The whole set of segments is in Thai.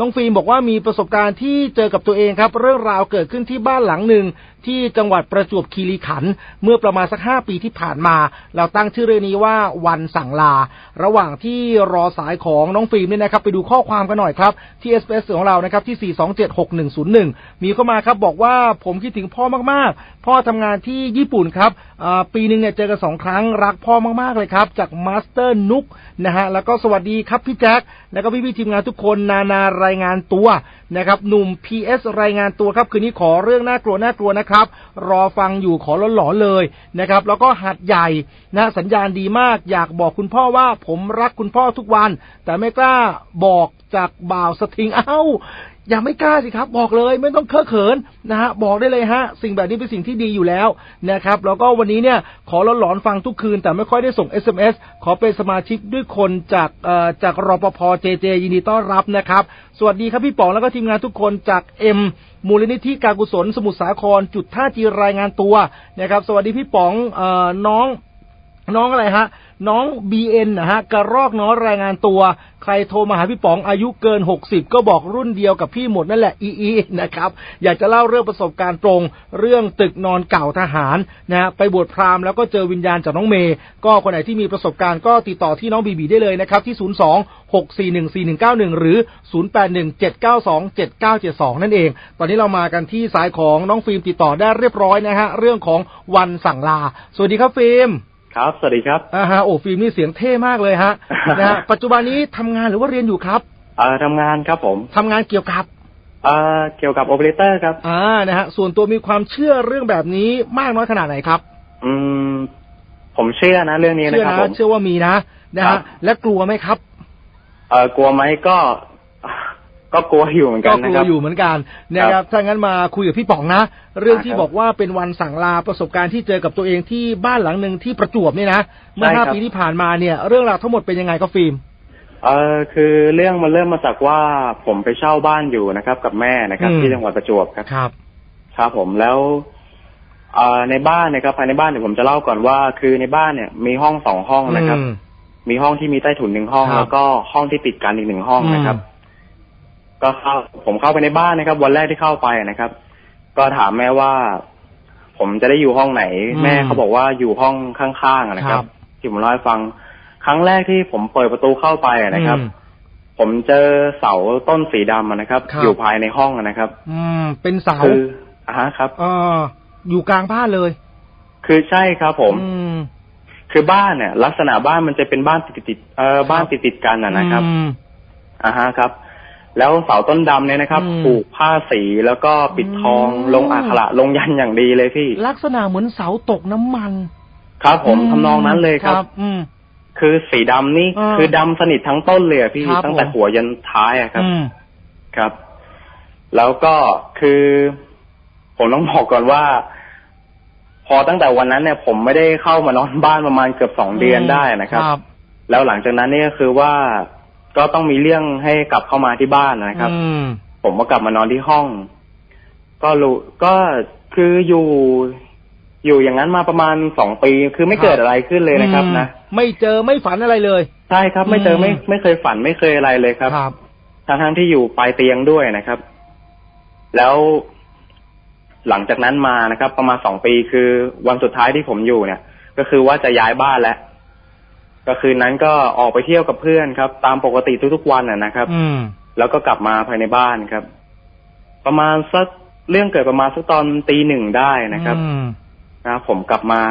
น้องฟิล์มบอกว่ามีประสบการณ์ที่เจอกับตัวเองครับ เรื่องราวเกิดขึ้นที่บ้านหลังหนึ่งที่จังหวัดประจวบคีรีขันธ์เมื่อประมาณสักห้าปีที่ผ่านมา เราตั้งชื่อเรื่องนี้ว่าวันสั่งลา ระหว่างที่รอสายของน้องฟิล์มเนี่ยนะครับ ไปดูข้อความกันหน่อยครับที่เอสเอของเรานะครับที่ 4276101 มีเข้ามาครับบอกว่าผมคิดถึงพ่อมากๆ พ่อทำงานที่ญี่ปุ่นครับปีหนึ่งเนี่ยเจอกันสองครั้งรักพ่อมากๆเลยครับ จากมาสเตอร์นุกนะฮะแล้วก็สวัสดีครับพี่แจ็คแล้วก็พี่ๆทีมงานทุกคนนานารายายงานตัวนะครับหนุ่ม PS รายงานตัวครับ คืนนี้ขอเรื่องน่ากลัวน่ากลัวนะครับ รอฟังอยู่ขอหลอนๆเลยนะครับ แล้วก็หัดใหญ่นะสัญญาณดีมาก อยากบอกคุณพ่อว่าผมรักคุณพ่อทุกวัน แต่ไม่กล้าบอกจากบ่าวสทิงเอ้า อย่าไม่กล้าสิครับ บอกเลยไม่ต้องเคอะเขินนะฮะบอกได้เลยฮะสิ่งแบบนี้เป็นสิ่งที่ดีอยู่แล้วนะครับแล้วก็วันนี้เนี่ยขอหลอนๆฟังทุกคืน แต่ไม่ค่อยได้ส่ง SMS ขอเป็นสมาชิกด้วยคนจากเอ่อจากรปภเจเจยินดีต้อนรับนะครับ สวัสดีครับพี่ป๋องแล้วก็ทีมงานทุกคนจากเอ็มมูลนิธิการกุศลสมุทรสาคร จุดท่าจีรายงานตัวนะครับ สวัสดีพี่ป๋องเอ่อน้องน้องอะไรฮะ น้อง BN นะฮะกระรอกน้อยรายงานตัว ใครโทรมาหาพี่ป๋องอายุเกิน 60 ก็บอกรุ่นเดียวกับพี่หมดนั่นแหละอีอีนะครับอยากจะเล่าเรื่องประสบการณ์ตรง เรื่องตึกนอนเก่าทหารนะฮะไปบวชพราหมณ์แล้วก็เจอวิญญาณจากน้องเมย์ก็คนไหนที่มีประสบการณ์ก็ติดต่อที่น้องบีบีได้เลยนะครับที่ 02 641 4191 หรือ 081 792 7972 นั่นเอง ตอนนี้เรามากันที่สายของน้องฟิล์มติดต่อได้เรียบร้อยนะฮะเรื่องของวันสั่งลา สวัสดีครับฟิล์ม ครับ สวัสดีครับอ่าฮะโอ้ฟิล์มนี่เสียงเท่มากเลยฮะ นะฮะปัจจุบันนี้ทำงานหรือว่าเรียนอยู่ครับเอ่อทำงานครับผมทำงานเกี่ยวกับ เอ่อเกี่ยวกับโอเปอเรเตอร์ครับ อ่า นะฮะ ส่วนตัวมีความเชื่อเรื่องแบบนี้มากน้อยขนาดไหนครับ อืม ผมเชื่อนะ เรื่องนี้นะเชื่อครับนะผมเชื่อว่ามีนะ นะครัฮะ บ และกลัวไหมครับ เอ่อกลัวไหมก็ ก็กลัวอยู่เหมือนกัก็นกนะลัควรับ อยู่เหมือนกันนะครับถ้างั้นมาคุยกับพี่ป๋องนะ เรื่องที่ครับบอกว่าเป็นวันสั่งลาประสบการณ์ที่เจอกับตัวเองที่บ้านหลังหนึ่งที่ประจวบเนี่ยนะเมื่อใช่ห้าครับ ปีที่ผ่านมาเนี่ย เรื่องราวทั้งหมดเป็นยังไงครับฟิล์ม เอ่อคือเรื่องมันเริ่มมาจากว่าผมไปเช่าบ้านอยู่นะครับ กับแม่นะครับ อืม ที่จังหวัดประจวบครับ ครับ ครับผมแล้วเอ่อในบ้านนะครับภายในบ้านเดี๋ยวผมจะเล่าก่อนว่า คือในบ้านเนี่ย มีห้องสองห้องนะครับอืมมีห้องที่มีใต้ถุนหนึ่งห้อง ครับ แล้วก็ห้องที่ติดกันอีกหนึ่งห้องนะครับ ก็เข้าผมเข้าไปในบ้านนะครับ วันแรกที่เข้าไปนะครับ ก็ถามแม่ว่า ผมจะได้อยู่ห้องไหน อืมแม่เขาบอกว่าอยู่ห้องข้างๆอะนะครัครับ บที่ผมเล่าให้ฟัง ครั้งแรกที่ผมเปิดประตูเข้าไปอะนะครับ อืม ผมเจอเสาต้นสีดำอะนะครับ ครับ อยู่ภายในห้องอะนะครับ อืม เป็นเสาคืออ่าฮะครับ เอออยู่กลางบ้านเลยคือใช่ครับผม อืม คือบ้านเนี่ยลักษณะบ้านมันจะเป็นบ้านติดติดๆเอ่อบ้านติดติดๆกันอะนะครับ อืม อ่าฮะครับ แล้วเสาต้นดำเนี่ยนะครับอืม ผูกผ้าสีแล้วก็ปิดทองอืมลงอักขระลงยันต์อย่างดีเลยพี่ ลักษณะเหมือนเสาตกน้ำมันครับ ผมทำนองนั้นเลยครับ อืม คือสีดำนี่อ่าคือดำสนิททั้งต้นเลยอะพี่ครับตั้งแต่ผม หัวยันท้ายอะครับ อืม ครับ แล้วก็คือ ผมต้องบอกก่อนว่า พอตั้งแต่วันนั้นเนี่ย ผมไม่ได้เข้ามานอนบ้านประมาณเกือบสองเดือนได้นะครับครับแล้วหลังจากนั้นเนี่ยก็คือว่า ก็ต้องมีเรื่องให้กลับเข้ามาที่บ้านนะครับ อืม ผมก็กลับมานอนที่ห้อง ก็รู้ก็คืออยู่ อยู่อย่างนั้นมาประมาณสองปี คือไม่เกิดอะไรขึ้นเลยนะครับอืมนะไม่เจอไม่ฝันอะไรเลย ใช่ครับ ไม่เจอไม่อืม ไม่เคยฝันไม่เคยอะไรเลยครับ ครับ ทั้งทั้งๆที่อยู่ปลายเตียงด้วยนะครับ แล้วหลังจากนั้นมานะครับ ประมาณสองปีคือวันสุดท้ายที่ผมอยู่เนี่ย ก็คือว่าจะย้ายบ้านแล้ว ก็คืนนั้นก็ออกไปเที่ยวกับเพื่อนครับ ตามปกติทุกๆวันนะนะครับ อืม แล้วก็กลับมาภายในบ้านครับ ประมาณสักเรื่องเกิดประมาณสักตอนตีหนึ่งได้นะครับอืม นะผมกลับมา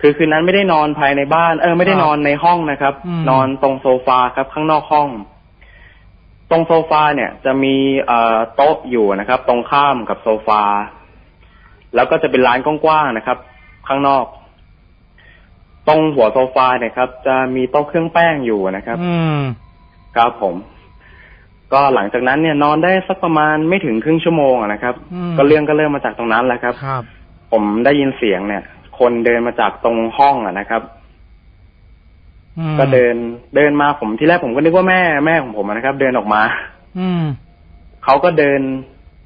คือคืนนั้นไม่ได้นอนภายในบ้าน เออไม่ได้ครับนอนในห้องนะครับ อืม นอนตรงโซฟาครับ ข้างนอกห้อง ตรงโซฟาเนี่ย จะมีเอ่อโต๊ะอยู่นะครับ ตรงข้ามกับโซฟา แล้วก็จะเป็นร้านกว้างๆนะครับ ข้างนอก ตรงหัวโซฟาเนี่ยครับ จะมีโต๊ะเครื่องแป้งอยู่นะครับ อืม ครับผม ก็หลังจากนั้นเนี่ยนอนได้สักประมาณไม่ถึงครึ่งชั่วโมงอะนะครับ อืม ก็เรื่องก็เริ่มมาจากตรงนั้นแหละครับ ครับ ผมได้ยินเสียงเนี่ย คนเดินมาจากตรงห้องอะนะครับ อืมก็เดินเดินมาผมที่แรกผมก็นึกว่าแม่แม่ของผมอะนะครับ เดินออกมาอืม เขาก็เดิน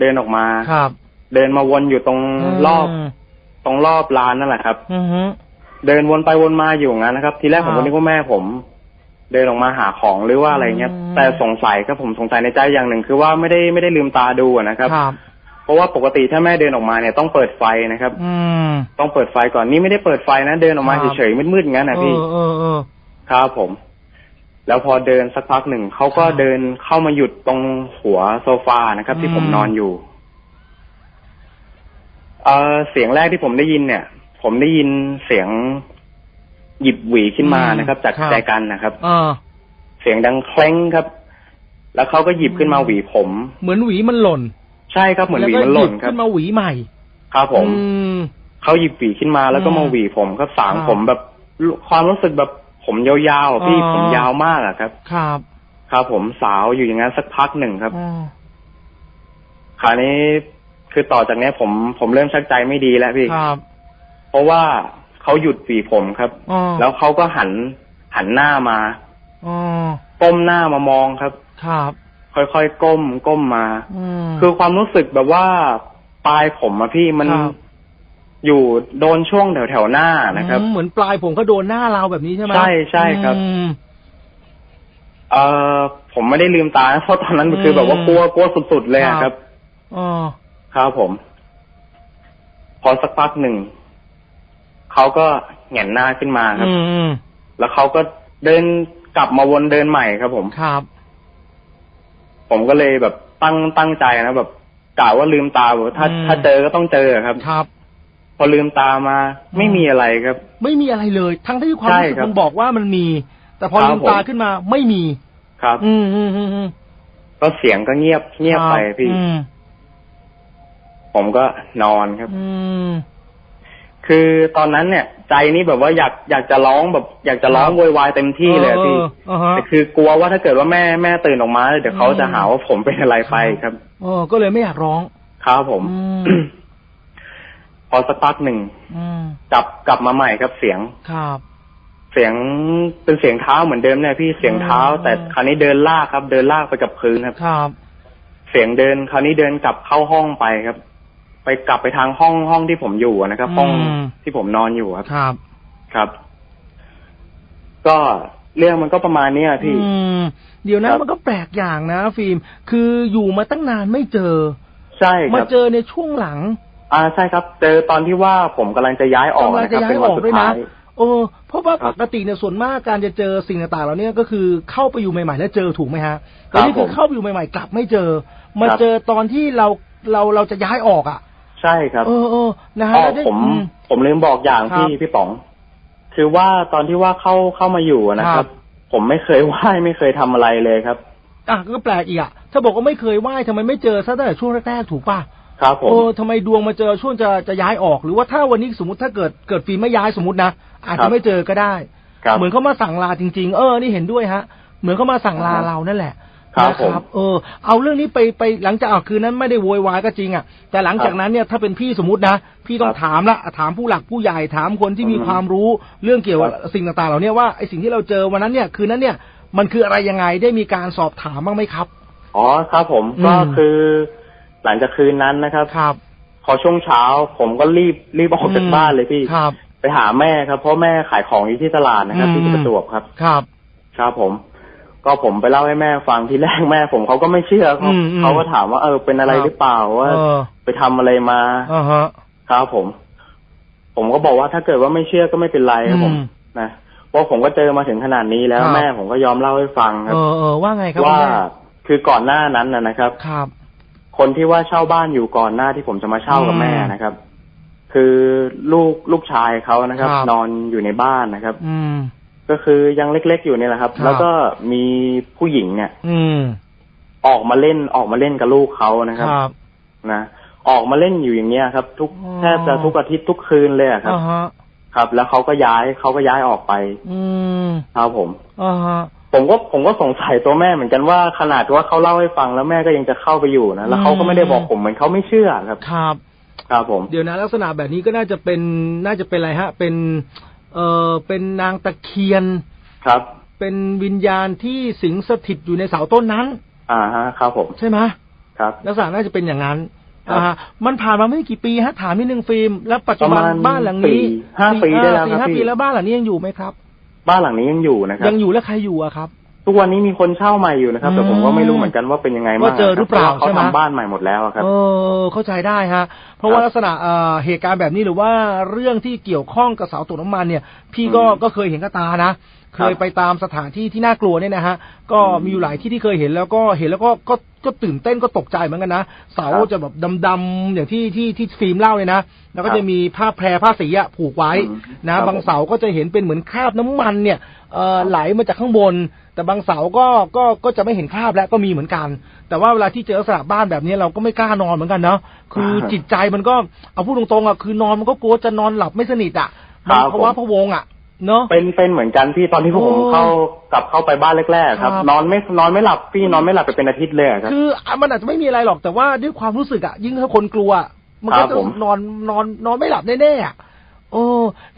เดินออกมา ครับเดินมาวนอยู่ตรงรอบมตรงรอบลานนั่นแหละครับ อืมฮึ เดินวนไปวนมาอยู่งั้นนะครับ ทีแรกผมครัก็บนึกว่าแม่ผม เดินออกมาหาของหรือว่าอะไรเงี้ยอืมแต่สงสัยครับผมสงสัยในใจอย่างหนึ่ง คือว่าไม่ได้ไม่ได้ลืมตาดูอะนะครับครับเพราะว่าปกติถ้าแม่เดินออกมาเนี่ยต้องเปิดไฟนะครับ อืมต้องเปิดไฟก่อนนี่ไม่ได้เปิดไฟนะเดินออกมาครับเฉยๆมืดๆงั้นนะพี่เออเออเออครับผม แล้วพอเดินสักพักหนึ่งเขาก็ครับเดินเข้ามาหยุดตรงหัวโซฟานะครับ ที่อืมผมนอนอยู่ เออเสียงแรกที่ผมได้ยินเนี่ย ผมได้ยินเสียงหยิบหวีขึ้นมานะครับ จากใจกันนะครับเออเสียงดังเคล้งครับ แล้วเขาก็หยิบขึ้นมาหวีผม เหมือนหวีมันหล่นใช่ครับเหมือนหวีแล้วก็มันหล่นยิบครับ ขึ้นมาหวีใหม่ครับผม อืม เขาหยิบหวีขึ้นมาแล้วก็อืมมาหวีผมครับสางครับผมแบบความรู้สึกแบบผมยาวๆอะพี่อ๋อ ผมยาวมากอะครับ ครับครับผมสาวอยู่อย่างนั้นสักพักหนึ่งครับอ๋อคราวนี้คือต่อจากเนี้ยผมผมเริ่มชักใจไม่ดีแล้วพี่ ครับ เพราะว่าเขาหยุดหวีผมครับ อ๋อแล้วเขาก็หันหันหน้ามาอ๋อก้มหน้ามามองครับ ครับ ค่อยๆก้มก้มมา อืม คือความรู้สึกแบบว่าปลายผมอะพี่มันครับ อยู่โดนช่วงแถวแถวๆหน้านะครับ อืมเหมือนปลายผมก็โดนหน้าเราแบบนี้ใช่ไหมใช่ใช่ครับ อืม เออผมไม่ได้ลืมตานะเพราะตอนนั้นอืมคือแบบว่ากลัวกลัวสุดๆเลยอะคครัรับ บ อ๋อ ครับผม พอสักพักหนึ่ง เขาก็แหงนหน้าขึ้นมาครับอืมอืมแล้วเขาก็เดินกลับมาวนเดินใหม่ครับ ผม ครับ ผมก็เลยแบบตั้งตั้งใจนะแบบกะว่าลืมตาแบบถ้าอืม ถ้าเจอก็ต้องเจอครับ ครับ พอลืมตามาไม่มีอะไรครับ ไม่มีอะไรเลย ทั้งที่ความใช่รู้สึกครับมันบอกว่ามันมี แต่พอครับลืมตาผม ขึ้นมาไม่มี ครับ อืมอืมอืมอืมก็เสียงก็เงียบเงียบไปพี่อืมผมก็นอนครับ อืม คือตอนนั้นเนี่ย ใจนี่แบบว่าอยากอยากจะร้องแบบ อยากจะร้องครับโวยวายเต็มที่เลยอะพี่เออเอออ่าฮะ แต่คือกลัวว่าถ้าเกิดว่าแม่แม่ตื่นออกมาเดี๋ยวเขาจะหาว่าผมเป็นอะไรไปครับเออก็เลยไม่อยากร้อง ครับผม อืม พอสักพักหนึ่งอืมกลับกลับมาใหม่ครับเสียง ครับ เสียงเป็นเสียงเท้าเหมือนเดิมเนี่ยพี่เสียงเท้า อืม แต่คราวนี้เดินลากครับ เดินลากไปกับพื้นครับ ครับ เสียงเดิน คราวนี้เดินกลับเข้าห้องไปครับ ไปกลับไปทางห้องห้องที่ผมอยู่อะนะครับ ห้องอืม ที่ผมนอนอยู่ครับ ครับครับ ก็เรื่องมันก็ประมาณเนี้ยพี่ อืมเดี๋ยวนะครับมันก็แปลกอย่างนะ ฟิล์ม คืออยู่มาตั้งนานไม่เจอ ใช่คมารับ เจอในช่วงหลังอ่าใช่ครับ เจอตอนที่ว่าผมกำลังจะย้ายออกกำลังนะคจะรับย้าเป็ยนอวันอกสุดด้วยนะท้ายโอ้เพราะว่าครัปบกติเนี่ยส่วนมากการจะเจอสิ่งต่างๆเหล่านี้ก็คือเข้าไปอยู่ใหม่ๆ แล้วเจอถูกไหมฮะแต่นี่คือผมเข้าไปอยู่ใหม่ๆ กลับไม่เจอ มาครับ เจอตอนที่เราเราเราจะย้ายออกอะ ใช่ครับเออเออนะฮะอ๋อแล้วได้ผมอืม ผมลืมบอกอย่างครับพี่พี่ป๋อง คือว่าตอนที่ว่าเข้าเข้ามาอยู่อะนะคครัรับ บ ผมไม่เคยไหว้ไม่เคยทำอะไรเลยครับ อะก็แปลกอีกอะถ้าบอกว่าไม่เคยไหว้ทำไมไม่เจอซะตั้งแต่ช่วงแรกๆถูกป่ะครับผม เออทำไมดวงมาเจอช่วงจะจะย้ายออก หรือว่าถ้าวันนี้สมมติถ้าเกิดเกิดฟิล์มไม่ย้ายสมมตินะอาจครัจะบ ไม่เจอก็ได้ ครับ เหมือนเขามาสั่งลาจริง ๆ เออ นี่เห็นด้วยฮะ เหมือนเขามาสั่งลาครับเรานั่นแหละ ครับนะผมเออ เอาเรื่องนี้ไปไปหลังจากอะคืนนั้นไม่ได้โวยวายก็จริงอะแต่หลังจากนั้นเนี่ยถ้าเป็นพี่สมมตินะพี่ต้องครับถามละถามผู้หลักผู้ใหญ่ถามคนที่มีอืมความรู้เรื่องเกี่ยวกับครับสิ่งต่างๆ เหล่านี้ว่าไอ้สิ่งที่เราเจอวันนั้นเนี่ยคืนนั้นเนี่ยมันคืออะไรยังไงได้มีการสอบถามบ้างไหมครับอ๋อครับผมอืมก็คือหลังจากคืนนั้นนะครับครับพอช่วงเช้าผมก็รีบรีบออกจากบ้านเลยพี่ครับ ไปหาแม่ครับเพราะแม่ขายของอยู่ที่ตลาดนะครับอืมที่ประจวบครับ ครับ ครับผม ก็ผมไปเล่าให้แม่ฟังทีแรกแม่ผมเขาก็ไม่เชื่อเขาอืมอืมเขาก็ถามว่าเออเป็นอะไรครับหรือเปล่าว่าเออไปทำอะไรมาอ่าฮะครับผม ผมก็บอกว่าถ้าเกิดว่าไม่เชื่อก็ไม่เป็นไรครับผมอืมนะเพราะผมก็เจอมาถึงขนาดนี้แล้วครับแม่ผมก็ยอมเล่าให้ฟังครัเอบอเออว่าไงครับว่าคุณแม่คือก่อนหน้านั้นนะนะครับครับ คนที่ว่าเช่าบ้านอยู่ก่อนหน้าที่ผมจะมาเช่ากับอืมแม่นะครับ คือลูกลูกชายเขานะครับครับนอนอยู่ในบ้านนะครับ อืม ก็คือยังเล็กๆอยู่เนี่ยแหละครับครับ แล้วก็มีผู้หญิงเนี่ย อืม ออกมาเล่นออกมาเล่นกับลูกเขานะครับครับนะออกมาเล่นอยู่อย่างเงี้ยครับ ทุกอ๋อแทบจะทุกอาทิตย์ทุกคืนเลยอะครับอ่าฮะครับ แล้วเขาก็ย้ายเขาก็ย้ายออกไป อืมครับผมอ่าฮะผมก็ผมก็สงสัยตัวแม่เหมือนกันว่าขนาดว่าเขาเล่าให้ฟังแล้วแม่ก็ยังจะเข้าไปอยู่นะแล้วเขาก็ไม่ได้บอกผมเหมือนเขาไม่เชื่อครับ ครับ ครับผม เดี๋ยวนะลักษณะแบบนี้ก็น่าจะเป็นน่าจะเป็นอะไรฮะ เป็น เอ่อเป็นนางตะเคียนครับ เป็นวิญญาณที่สิงสถิตอยู่ในเสาต้นนั้น อ่าฮะครับผมใช่ไหมครับลักษณะน่าจะเป็นอย่างนั้นครับอ่าฮะมันผ่านมาไม่กี่ปีฮะถามนิดนึงฟิล์มแล้วปัจจุบันประมาณบ้านหลังนี้สี่ห้าปีได้แล้วสี่ครับห้าพี่ปีแล้วบ้านหลังนี้ยังอยู่ไหมครับ บ้านหลังนี้ยังอยู่นะครับยังอยู่แล้วใครอยู่อะครับ ทุกวันนี้มีคนเช่าใหม่อยู่นะครับ แต่ผมก็ไม่รู้เหมือนกันว่าเป็นยังไงบ้างว่าเจอหรือเปล่าพะว่เขาใช่ไหมทำบ้านใหม่หมดแล้วอะครับเออเข้าใจได้ฮะ เพราะว่าครับลักษณะเอ่อเหตุการณ์แบบนี้หรือว่าเรื่องที่เกี่ยวข้องกับเสาตกน้ำมันเนี่ย พี่ก็อืมก็เคยเห็นกับตานะ เคยครับไปตามสถานที่ที่น่ากลัวเนี่ยนะฮะ ก็อืมมีอยู่หลายที่ที่เคยเห็นแล้วก็เห็นแล้วก็ก็ก็ตื่นเต้นก็ตกใจเหมือนกันนะเสาครับจะแบบดำๆอย่างที่ที่ที่ฟิล์มเล่าเลยนะแล้วก็ครับจะมีผ้าแพรผ้าสีอะผูกไว้อืมนะครับบางเสาก็จะเห็นเป็นเหมือนคราบน้ำมันเนี่ยเอ่อไหลมาจากข้างบน แต่บางเสาก็ก็ก็จะไม่เห็นคราบแล้วก็มีเหมือนกัน แต่ว่าเวลาที่เจอลักษณะบ้านแบบนี้เราก็ไม่กล้านอนเหมือนกันเนาะคือครับจิตใจมันก็เอาพูดตรงๆอะคือนอนมันก็กลัวจะนอนหลับไม่สนิทอะมันครับเพราะว่าผมพะวงอะเนาะเป็นเป็นเหมือนกันพี่ตอนที่ผมโอ้เข้ากลับเข้าไปบ้านแรกๆครับครับ นอนไม่นอนไม่หลับพี่นอนไม่หลับไปเป็นอาทิตย์เลยอะครับคืออะมันอาจจะไม่มีอะไรหรอกแต่ว่าด้วยความรู้สึกอะยิ่งถ้าคนกลัวอะมันครัก็บจะผมนอนนอนนอนไม่หลับแน่ๆอะ โอ้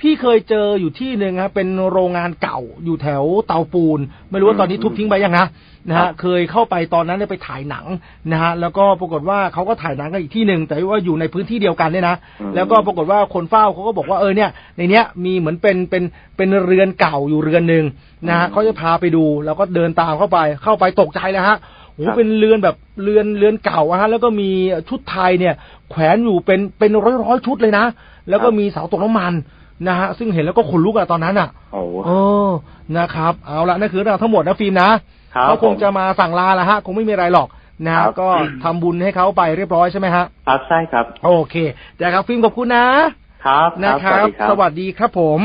พี่เคยเจออยู่ที่หนึ่งครับเป็นโรงงานเก่าอยู่แถวเตาปูน ไม่รู้ว่าตอนนี้ทุบทิ้งไปยังนะนะครัฮะบเคยเข้าไปตอนนั้นเนี่ยไปถ่ายหนังนะฮะแล้วก็ปรากฏว่าเขาก็ถ่ายหนังกันอีกที่หนึ่งแต่ว่าอยู่ในพื้นที่เดียวกันเนี่ยนะอืมแล้วก็ปรากฏว่าคนเฝ้าเขาก็บอกว่าเออเนี่ย ในเนี้ยมีเหมือนเป็นเป็นเป็นเรือนเก่าอยู่เรือนหนึ่งนะฮะเขาจะพาไปดูแล้วก็เดินตามเข้าไปเข้าไปตกใจแล้วฮะ โอ้โหครับเป็นเรือนแบบเรือนเรือนเก่าอะฮะแล้วก็มีชุดไทยเนี่ย แขวนอยู่เป็นเป็นร้อยร้อยๆชุดเลยนะ แล้วก็มีเสาตกน้ำมันนะฮะซึ่งเห็นแล้วก็ขนลุกอะตอนนั้นอะโอ้โหโอ้นะครับ เอาละนั่นคือเรื่องราวทั้งหมดนะฟิล์มนะครับเขาคงผมจะมาสั่งลาละฮะ คงไม่มีอะไรหรอกนะฮะครับก็ทำบุญให้เขาไปเรียบร้อยใช่ไหมฮะครับใช่ครับ โอเคแต่ครับฟิล์มขอบคุณนะครับนะคครัรับบสวัสดีครับ สวัสดีครับผม